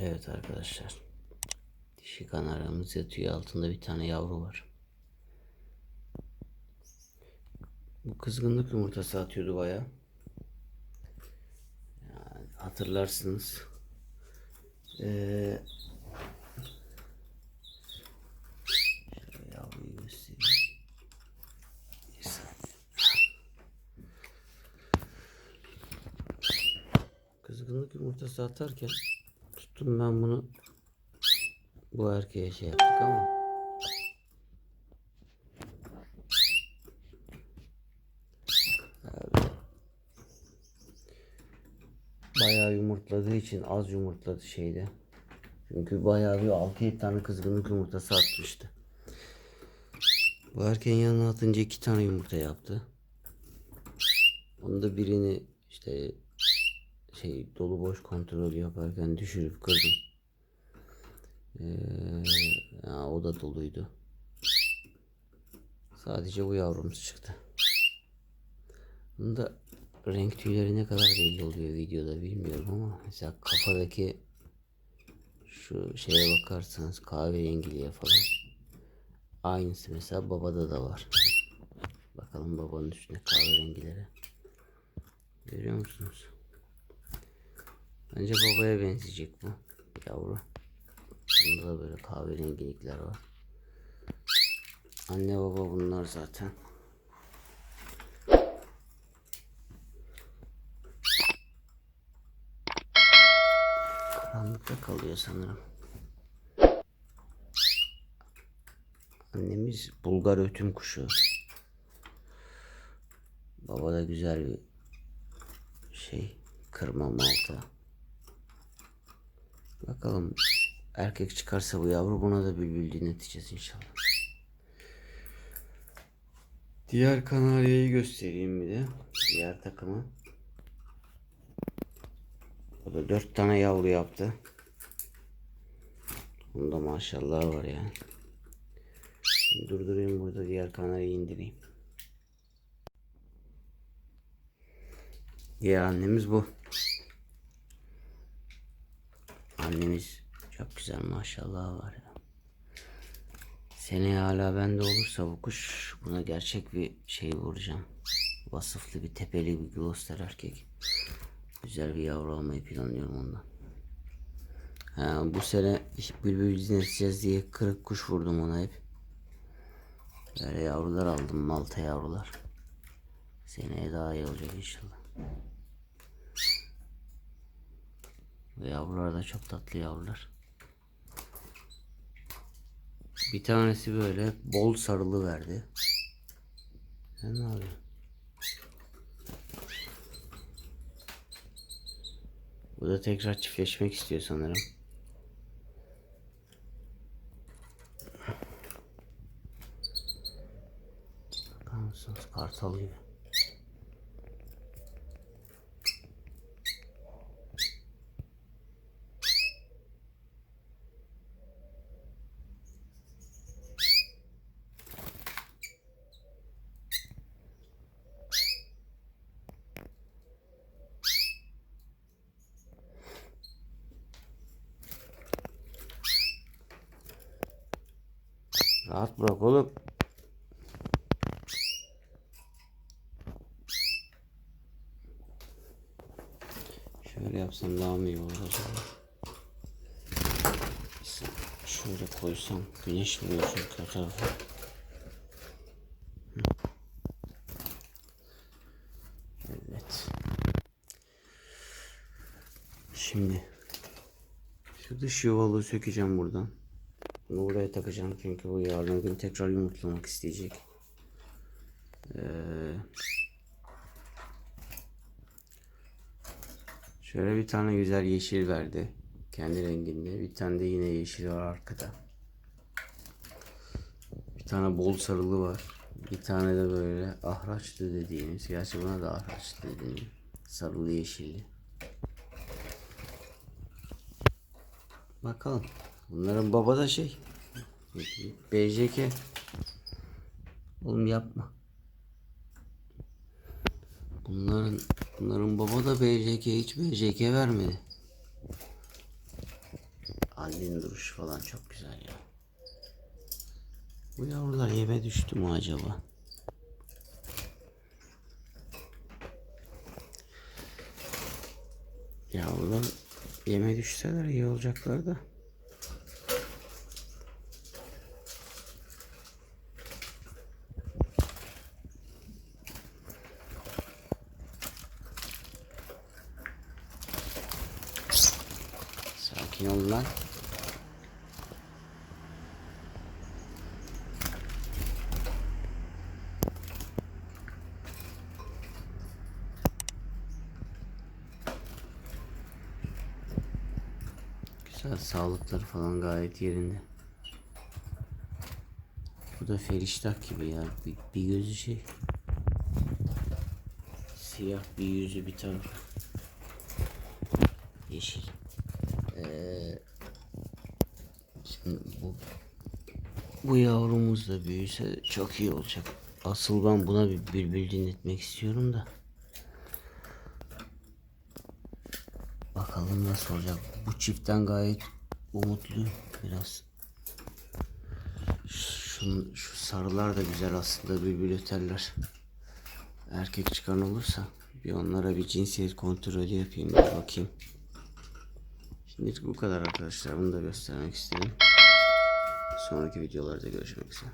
Evet arkadaşlar. Dişi kanarımız yatıyor. Altında bir tane yavru var. Bu kızgınlık yumurtası atıyordu baya. Yani hatırlarsınız. Ee. Kızgınlık yumurtası atarken tuttum ben bunu bu erkeğe şey yaptık ama Abi. bayağı yumurtladığı için az yumurtladı şeyde. Çünkü bayağı bir 6-7 tane kızgınlık yumurtası atmıştı. Bu erkeğin yanına atınca iki tane yumurta yaptı. Onda birini işte şey dolu boş kontrol yaparken düşürüp kırdım. Ee, ya, o da doluydu. Sadece bu yavrumuz çıktı. Bunda renk tüyleri ne kadar belli oluyor videoda bilmiyorum ama mesela kafadaki şu şeye bakarsanız kahverengiliye falan aynısı mesela babada da var. Bakalım babanın üstüne kahverengilere. Görüyor musunuz? Bence babaya benzeyecek bu yavru. Bunda da böyle kahverengilikler var. Anne baba bunlar zaten. Karanlıkta kalıyor sanırım. Annemiz Bulgar ötüm kuşu. Baba da güzel bir şey kırma malta. Bakalım erkek çıkarsa bu yavru buna da bülbül dinleteceğiz inşallah. Diğer kanaryayı göstereyim bir de. Diğer takımı. O da dört tane yavru yaptı. Bunda maşallah var yani. Şimdi durdurayım burada diğer kanaryayı indireyim. Diğer annemiz bu. Annemiz çok güzel maşallah var ya. Seneye hala bende olursa bu kuş buna gerçek bir şey vuracağım. Vasıflı bir tepeli bir gloster erkek. Güzel bir yavru almayı planlıyorum ondan. Ha, bu sene bülbül dinleteceğiz diye kırık kuş vurdum ona hep. Böyle yavrular aldım malta yavrular. Seneye daha iyi olacak inşallah. Bu yavrular da çok tatlı yavrular. Bir tanesi böyle bol sarılı verdi. Sen ne yapıyorsun? Bu da tekrar çiftleşmek istiyor sanırım. Bakar mısınız? Kartal gibi. Rahat bırak oğlum. Şöyle yapsam daha mı iyi olur acaba? Şöyle koysam güneş vuruyor çünkü o. Evet. Şimdi şu dış yuvalığı sökeceğim buradan. Bunu buraya takacağım çünkü bu yarın gün tekrar yumurtlamak isteyecek. Ee, şöyle bir tane güzel yeşil verdi. Kendi renginde. Bir tane de yine yeşil var arkada. Bir tane bol sarılı var. Bir tane de böyle ahraçlı dediğimiz. Gerçi buna da ahraçlı dediğimiz. Sarılı yeşilli. Bakalım. Bunların baba da şey. BJK. Oğlum yapma. Bunların bunların baba da BJK hiç BJK vermedi. Annenin duruşu falan çok güzel ya. Bu yavrular yeme düştü mü acaba? Yavrular yeme düşseler iyi olacaklar da. Sakin ol lan. Güzel sağlıkları falan gayet yerinde. Bu da feriştah gibi ya. Bir, bir gözü şey. Siyah bir yüzü bir tarafı. Yeşil. Ee, şimdi bu bu yavrumuz da büyüse çok iyi olacak. Asıl ben buna bir bülbül dinletmek istiyorum da. Bakalım nasıl olacak. Bu çiftten gayet umutluyum biraz. Şu, şu sarılar da güzel aslında bülbül öterler. Erkek çıkan olursa bir onlara bir cinsiyet kontrolü yapayım bir bakayım. Şimdilik bu kadar arkadaşlar. Bunu da göstermek istedim. Sonraki videolarda görüşmek üzere.